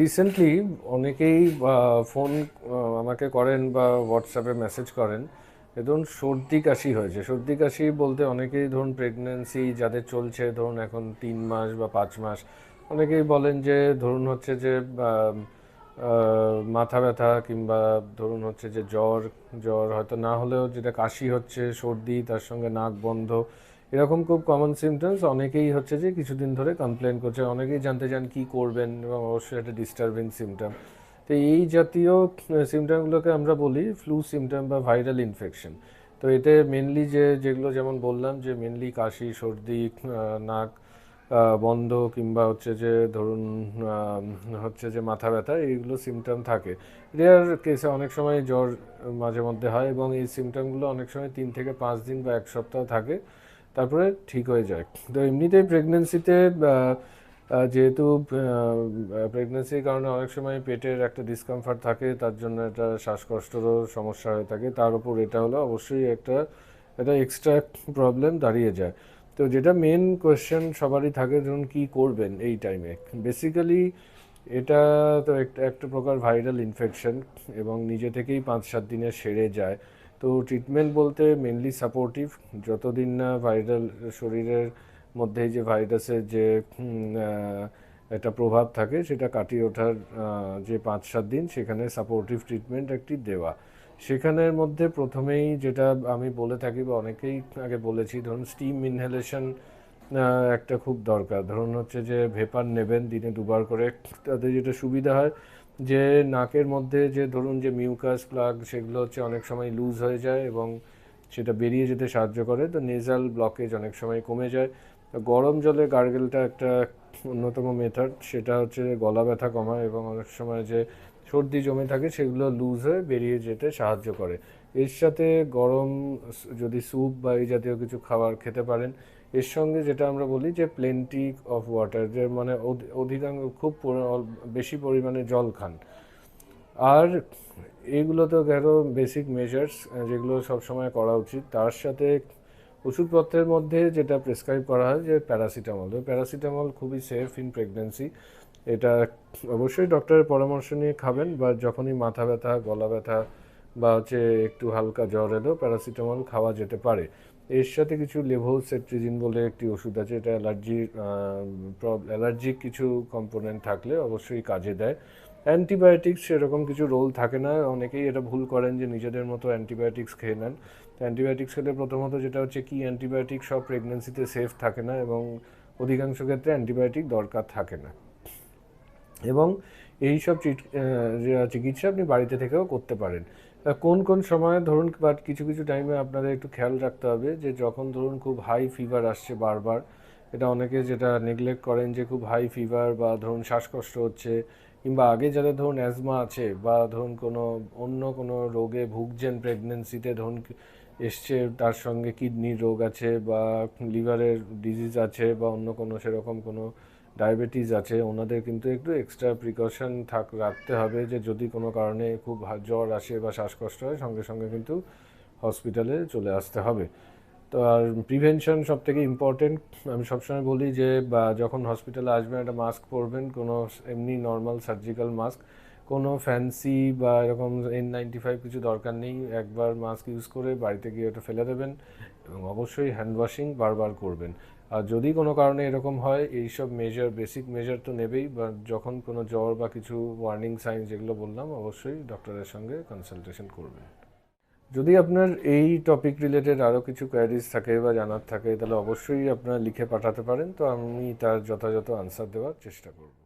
Recently অনেকেই phone আমাকে করেন বা হোয়াটসঅ্যাপে মেসেজ করেন ধরুন সর্দি কাশি হয়েছে। সর্দি কাশি বলতে অনেকেই ধরুন প্রেগনেন্সি যাদের চলছে, ধরুন এখন তিন মাস বা পাঁচ মাস, অনেকেই বলেন যে, ধরুন হচ্ছে যে মাথা ব্যথা কিংবা ধরুন হচ্ছে যে জ্বর জ্বর হয়তো না হলেও যেটা কাশি হচ্ছে, সর্দি, তার সঙ্গে নাক বন্ধ এরকম খুব কমন সিমটমস অনেকেই হচ্ছে যে কিছুদিন ধরে কমপ্লেন করছে, অনেকেই জানতে চান কি করবেন এবং অবশ্যই একটা ডিস্টার্বিং সিমটম তো এই জাতীয় সিমটমগুলোকে আমরা বলি ফ্লু সিমটম বা ভাইরাল ইনফেকশন তো এতে মেনলি যে, যেগুলো যেমন বললাম যে মেনলি কাশি, সর্দি নাক বন্ধ কিংবা হচ্ছে যে ধরুন হচ্ছে যে মাথা ব্যথা, এইগুলো সিমটম থাকে। রেয়ার কেসে অনেক সময় জ্বর মাঝে মধ্যে হয় এবং এই সিমটমগুলো অনেক সময় তিন থেকে পাঁচ দিন বা এক সপ্তাহ থাকে। তারপরে ঠিক হয়ে যায়। তো এমনিতেই প্রেগনেন্সিতে যেহেতু প্রেগনেন্সির কারণে অনেক সময় পেটের একটা ডিসকমফর্ট থাকে, তার জন্য একটা শ্বাসকষ্টেরও সমস্যা হয়ে থাকে। তার উপর এটা হলো অবশ্যই একটা একটা এক্সট্রা প্রবলেম দাঁড়িয়ে যায়। তো যেটা মেন কোয়েশ্চেন সবারই থাকে, ধরুন কী করবেন এই টাইমে বেসিক্যালি এটা তো একটা একটা প্রকার ভাইরাল ইনফেকশন এবং নিজে থেকেই পাঁচ সাত দিনে সেরে যায়। তো ট্রিটমেন্ট বলতে মেনলি সাপোর্টিভ যতদিন না ভাইরাল শরীরের মধ্যে যে ভাইরাসের যে একটা প্রভাব থাকে, সেটা কাটিয়ে ওঠার যে পাঁচ সাত দিন, সেখানে সাপোর্টিভ ট্রিটমেন্ট একটি দেওয়া। সেখানের মধ্যে প্রথমেই যেটা আমি বলে থাকি বা অনেকেই আগে বলেছি, ধরুন স্টিম ইনহেলেশন একটা খুব দরকার। ধরুন হচ্ছে যে ভেপার নেবেন দিনে দুবার করে, তাতে যেটা সুবিধা হয় যে নাকের মধ্যে যে ধরুন যে মিউকাস প্লাগ সেগুলো হচ্ছে অনেক সময় লুজ হয়ে যায় এবং সেটা বেরিয়ে যেতে সাহায্য করে। তো নেজাল ব্লকেজ অনেক সময় কমে যায়। তো গরম জলে গার্গেলটা একটা অন্যতম মেথড সেটা হচ্ছে গলা ব্যথা কমায় এবং অনেক সময় যে সর্দি জমে থাকে সেগুলো লুজ হয়ে বেরিয়ে যেতে সাহায্য করে। এর সাথে গরম যদি স্যুপ বা এই জাতীয় কিছু খাবার খেতে পারেন এর সঙ্গে যেটা আমরা বলি যে প্লেন্টি অফ ওয়াটার যে মানে অধি- অধিকাংশ খুব বেশি পরিমাণে জল খান। আর এগুলো তো গেল বেসিক মেজার্স যেগুলো সবসময় করা উচিত। তার সাথে ওষুধপত্রের মধ্যে যেটা প্রেসক্রাইব করা হয় যে প্যারাসিটামল প্যারাসিটামল খুবই সেফ ইন প্রেগনেন্সি এটা অবশ্যই ডক্টরের পরামর্শ নিয়ে খাবেন, বা যখনই মাথা ব্যথা, গলা ব্যথা, বা হচ্ছে একটু হালকা জ্বর এলেও প্যারাসিটামল খাওয়া যেতে পারে। এর সাথে কিছু লেভোসেট্রিজিন বলে একটি ওষুধ আছে, এটা অ্যালার্জির অ্যালার্জিক কিছু কম্পোনেন্ট থাকলে অবশ্যই কাজে দেয়। অ্যান্টিবায়োটিক্স সেরকম কিছু রোল থাকে না। অনেকেই এটা ভুল করেন যে নিজেদের মতো অ্যান্টিবায়োটিক্স খেয়ে নেন। অ্যান্টিবায়োটিক্স খেলে প্রথমত যেটা হচ্ছে কি অ্যান্টিবায়োটিক সব প্রেগনেন্সিতে সেফ থাকে না এবং অধিকাংশ ক্ষেত্রে অ্যান্টিবায়োটিক দরকার থাকে না। এবং এই সব চিকিৎসা আপনি বাড়িতে থেকেও করতে পারেন। কোন কোন সময়, ধরুন বাট কিছু কিছু টাইমে আপনাদের একটু খেয়াল রাখতে হবে যে, যখন ধরুন খুব হাই ফিভার আসছে বারবার, এটা অনেকে যেটা নেগলেক্ট করেন যে, খুব হাই ফিভার বা ধরুন শ্বাসকষ্ট হচ্ছে, কিংবা আগে যাদের ধরুন অ্যাজমা আছে বা ধরুন কোনো, অন্য কোনো রোগে ভুগছেন প্রেগনেন্সিতে ধরুন এসছে তার সঙ্গে কিডনির রোগ আছে বা লিভারের ডিজিজ আছে বা অন্য কোনো সেরকম কোনো ডায়াবেটিস আছে, ওনাদের কিন্তু একটু এক্সট্রা প্রিকশন থাক, রাখতে হবে যে যদি কোনো কারণে খুব জ্বর আসে বা শ্বাসকষ্ট হয়, সঙ্গে সঙ্গে কিন্তু হসপিটালে চলে আসতে হবে। তো আর প্রিভেনশন সব থেকে ইম্পর্টেন্ট আমি সবসময় বলি যে, বা যখন হসপিটালে আসবেন, একটা মাস্ক পরবেন, কোনো এমনি নর্মাল সার্জিক্যাল মাস্ক কোনো ফ্যান্সি বা এরকম এন নাইনটি ফাইভ কিছু দরকার নেই, একবার মাস্ক ইউজ করে বাড়িতে গিয়ে ওটা ফেলে দেবেন এবং অবশ্যই হ্যান্ড ওয়াশিং বারবার করবেন। আর যদি কোনো কারণে এরকম হয়, এইসব মেজার বেসিক মেজার তো নেবেই, বা যখন কোনো জ্বর বা কিছু ওয়ার্নিং সাইন যেগুলো বললাম, অবশ্যই ডক্টরের সঙ্গে কনসালটেশন করবেন। যদি আপনার এই টপিক রিলেটেড আরও কিছু কোয়ারিজ থাকে বা জানার থাকে, তাহলে অবশ্যই আপনারা লিখে পাঠাতে পারেন, তো আমি তার যথাযথ আনসার দেওয়ার চেষ্টা করব।